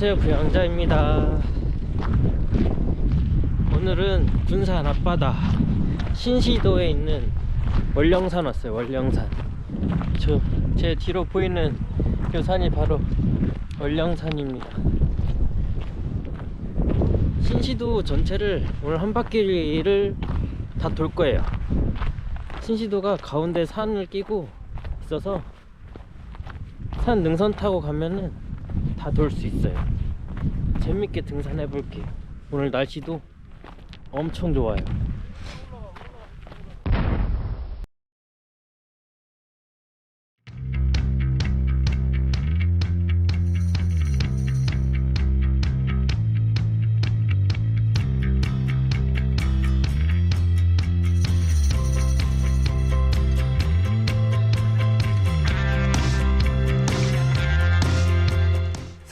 안녕하세요 부양자입니다. 오늘은 군산 앞바다 신시도에 있는 월령산 왔어요 월령산. 저 제 뒤로 보이는 이 산이 바로 월령산입니다. 신시도 전체를 오늘 한 바퀴를 다 돌 거예요. 신시도가 가운데 산을 끼고 있어서 산 능선 타고 가면은 다 돌 수 있어요. 재밌게 등산해 볼게요. 오늘 날씨도 엄청 좋아요.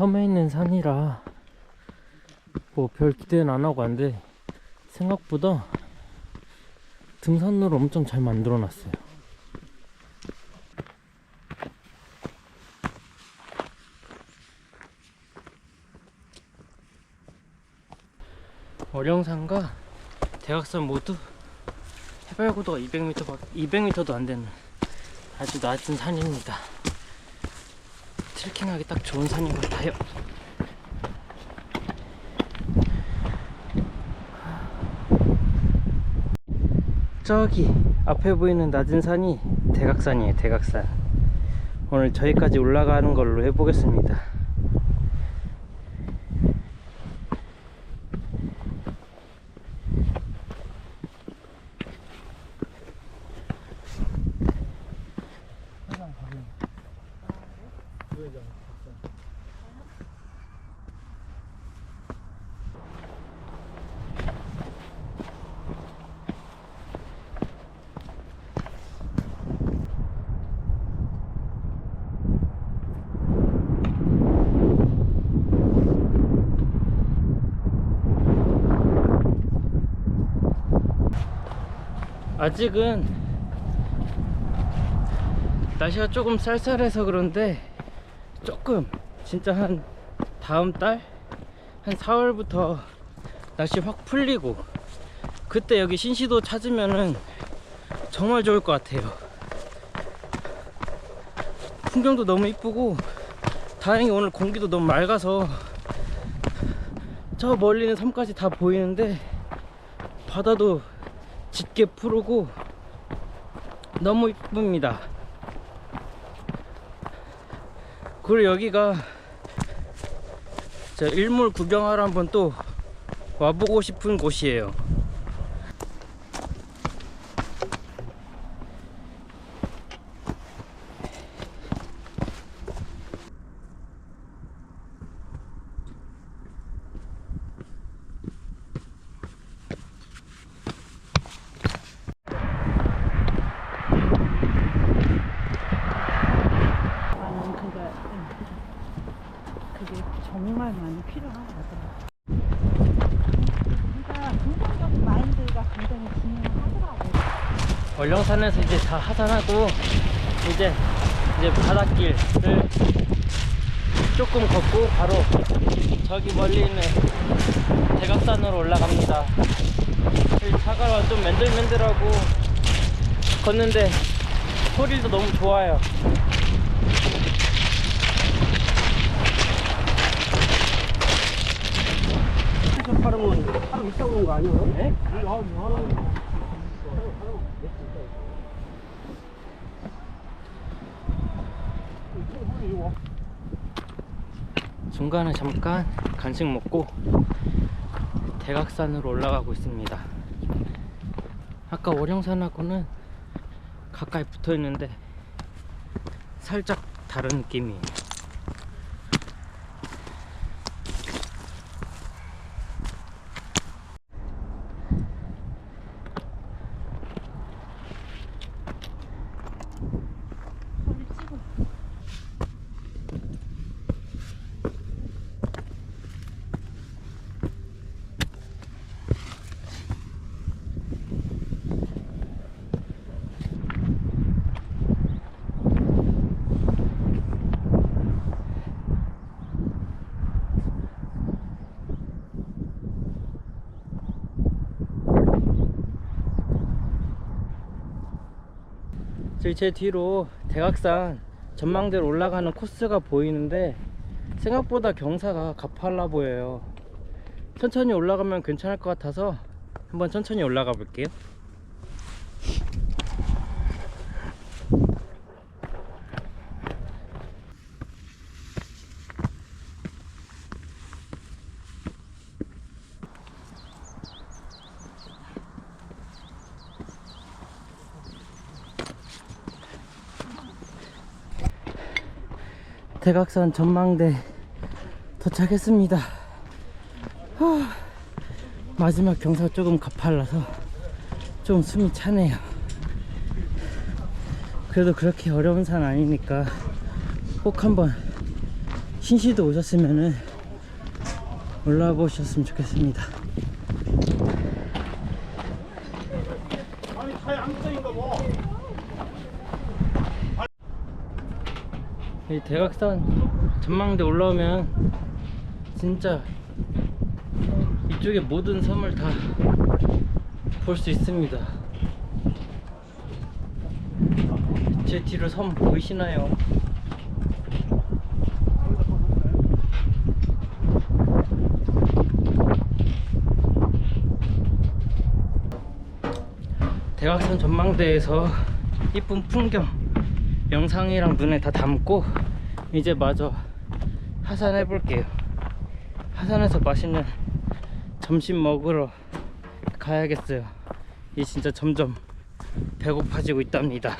섬에 있는 산이라 뭐 별 기대는 안 하고 안돼 생각보다 등산로를 엄청 잘 만들어 놨어요 어령산과 대각산 모두 해발 고도가 200m, 200m도 안 되는 아주 낮은 산입니다. 트레킹하기 딱 좋은 산인 것 같아요. 저기 앞에 보이는 낮은 산이 대각산이에요. 대각산. 오늘 저기까지 올라가는 걸로 해보겠습니다. 아직은 날씨가 조금 쌀쌀해서 그런데 조금 진짜 한 다음 달 한 4월부터 날씨 확 풀리고 그때 여기 신시도 찾으면은 정말 좋을 것 같아요. 풍경도 너무 이쁘고 다행히 오늘 공기도 너무 맑아서 저 멀리는 섬까지 다 보이는데 바다도 짙게 푸르고 너무 이쁩니다. 그리고 여기가 저 일몰 구경하러 한번 또 와보고 싶은 곳이에요. 나는 그게 응. 그게 정말 많이 필요하더라. 그러니까 긍정적 마인드가 굉장히 중요하더라고. 월령산에서 이제 다 하산하고 이제 이제 바닷길을 조금 걷고 바로 저기 멀리 있는 대각산으로 올라갑니다. 이 차가 좀 맨들맨들하고 걷는데 소리도 너무 좋아요. 저 사람은 사람 있다고 그런 거 아니에요? 네? 중간에 잠깐 간식 먹고 대각산으로 올라가고 있습니다. 아까 월영산하고는 가까이 붙어 있는데 살짝 다른 느낌이에요. 저희 제 뒤로 대각산 전망대로 올라가는 코스가 보이는데 생각보다 경사가 가팔라 보여요. 천천히 올라가면 괜찮을 것 같아서 한번 천천히 올라가 볼게요. 대각산 전망대 도착했습니다. 후, 마지막 경사가 조금 가팔라서 좀 숨이 차네요. 그래도 그렇게 어려운 산 아니니까 꼭 한번 신시도 오셨으면은 올라와 보셨으면 좋겠습니다. 이 대각산 전망대 올라오면 진짜 이쪽에 모든 섬을 다 볼 수 있습니다. 제 뒤로 섬 보이시나요? 대각산 전망대에서 이쁜 풍경 영상이랑 눈에 다 담고 이제 마저 하산해 볼게요. 하산에서 맛있는 점심 먹으러 가야겠어요. 이 진짜 점점 배고파지고 있답니다.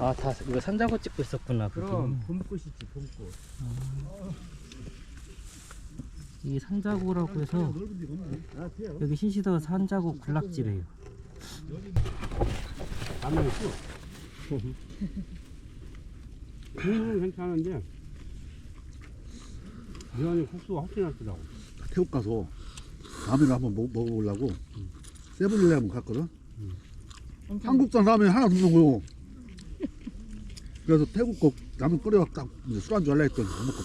아, 다 이거 산자고 찍고 있었구나. 그럼 봄꽃이지 봄꽃. 이게 산자고라고 해서 여기 신시도가 산자고 군락지래요. 안 먹었어. 국물은 괜찮은데 면이 국수가 훨씬 낫더라고. 태국 가서 라면을 한번 먹, 먹어보려고 세븐일레븐 갔거든. 한국산 라면이 하나 없는 거요. 그래서 태국 거 라면 끓여서 딱 이제 술안주 할라 했더니 안 먹고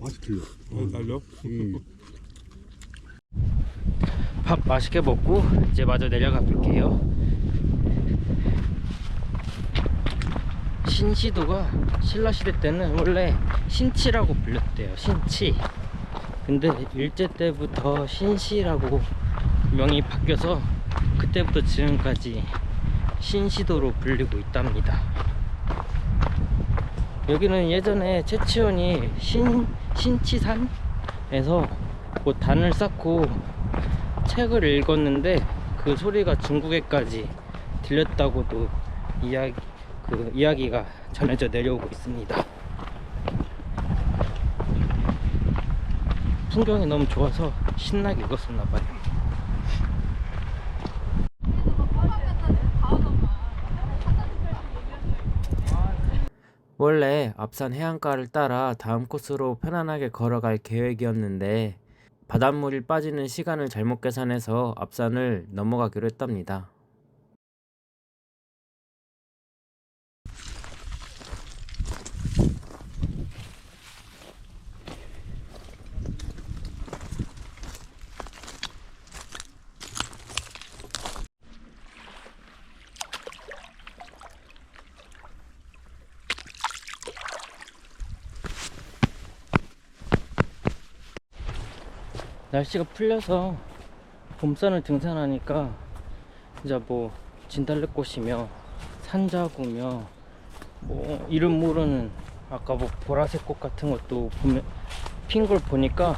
맛있길래. 어, 달려? 음. 밥 맛있게 먹고 이제 마저 내려가 볼게요. 신시도가 신라시대 때는 원래 신치라고 불렸대요. 신치. 근데 일제 때부터 신시라고 명이 바뀌어서 그때부터 지금까지 신시도로 불리고 있답니다. 여기는 예전에 최치원이 신 신치산에서 뭐 단을 쌓고 책을 읽었는데 그 소리가 중국에까지 들렸다고도 이야기 그 이야기가 전해져 내려오고 있습니다. 풍경이 너무 좋아서 신나게 읽었었나 봐요. 원래 앞산 해안가를 따라 다음 코스로 편안하게 걸어갈 계획이었는데 바닷물이 빠지는 시간을 잘못 계산해서 앞산을 넘어가기로 했답니다. 날씨가 풀려서 봄산을 등산하니까 이제 뭐 진달래꽃이며 산자구며 뭐 이름 모르는 아까 뭐 보라색 꽃 같은 것도 보면 핀 걸 보니까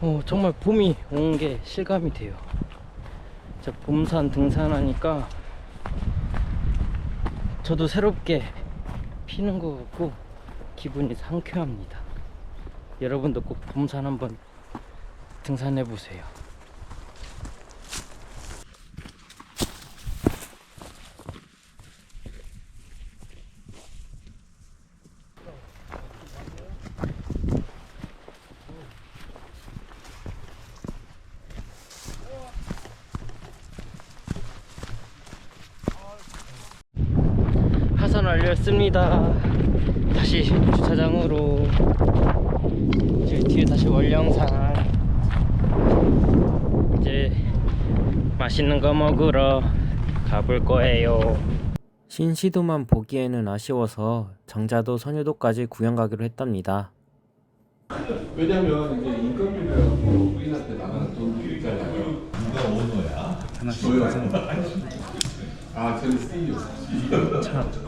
어, 정말 봄이 온 게 실감이 돼요. 자, 봄산 등산하니까 저도 새롭게 피는 것 같고 기분이 상쾌합니다. 여러분도 꼭 봄산 한번 등산해 보세요. 하산 완료했습니다. 다시 주차장으로 이제 뒤에 다시 월령산 이제 맛있는 거 먹으러 가볼 거예요. 신시도만 보기에는 아쉬워서 장자도 선유도까지 구경 가기로 했답니다. 왜냐면 이제 인건비를 우리한테 나가는 돈 드리잖아요. 누가 오너야? 하나씩 아, 저는 CEO.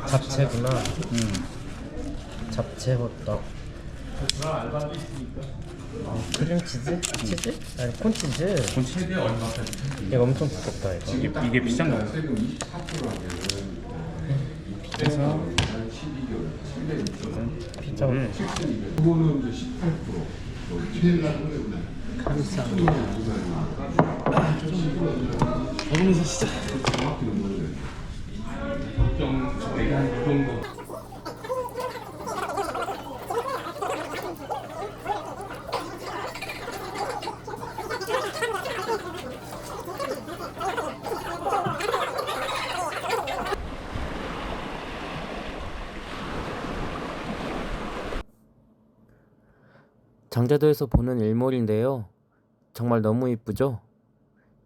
잡채구나. 잡채 호떡. 크림 치즈? 치즈? 아니 콘치즈. 얼마? 이거 엄청 두껍다 이거. 이게, 이게 비싼 24% 그래서 12개월, 700. 피자 호떡. 그거는 이제 18%. 제일 낮은 거구나. 먹으면서 시작. 정도. 장자도에서 보는 일몰인데요. 정말 너무 이쁘죠?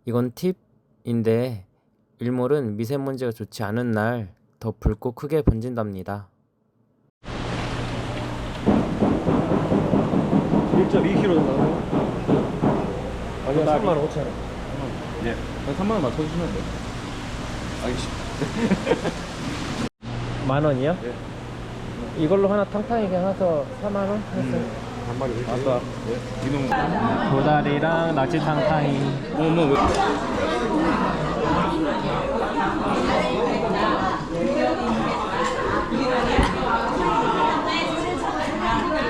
이건 팁인데 일몰은 미세먼지가 좋지 않은 날 더 붉고 크게 번진답니다. 1.2kg 나와요. 아니 3만 5천 원. 예. 3만 원 맞춰주시면 돼요. 알겠습니다. 만 원이요? 이걸로 하나 탕탕이게 해서 4만 원 했어요. 한 마리 아까 예. 이놈. 도다리랑 낙지 탕탕이. 어머 왜?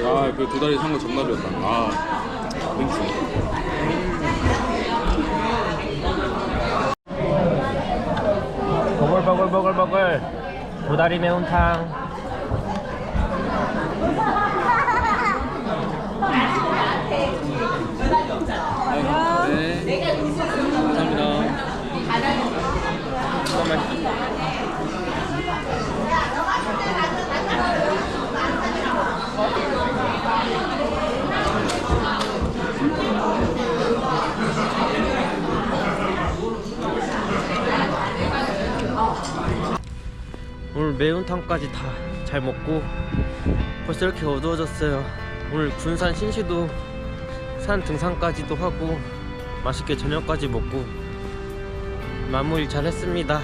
아, 그두 다리 산 거 정답이었다. 아, 맹수. 버글버글버글버글 도다리 매운탕. 오늘 매운탕까지 다 잘 먹고 벌써 이렇게 어두워졌어요. 오늘 군산 신시도 산 등산까지도 하고 맛있게 저녁까지 먹고 마무리 잘 했습니다.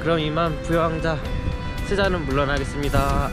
그럼 이만 부여왕자 스자는 물러나겠습니다.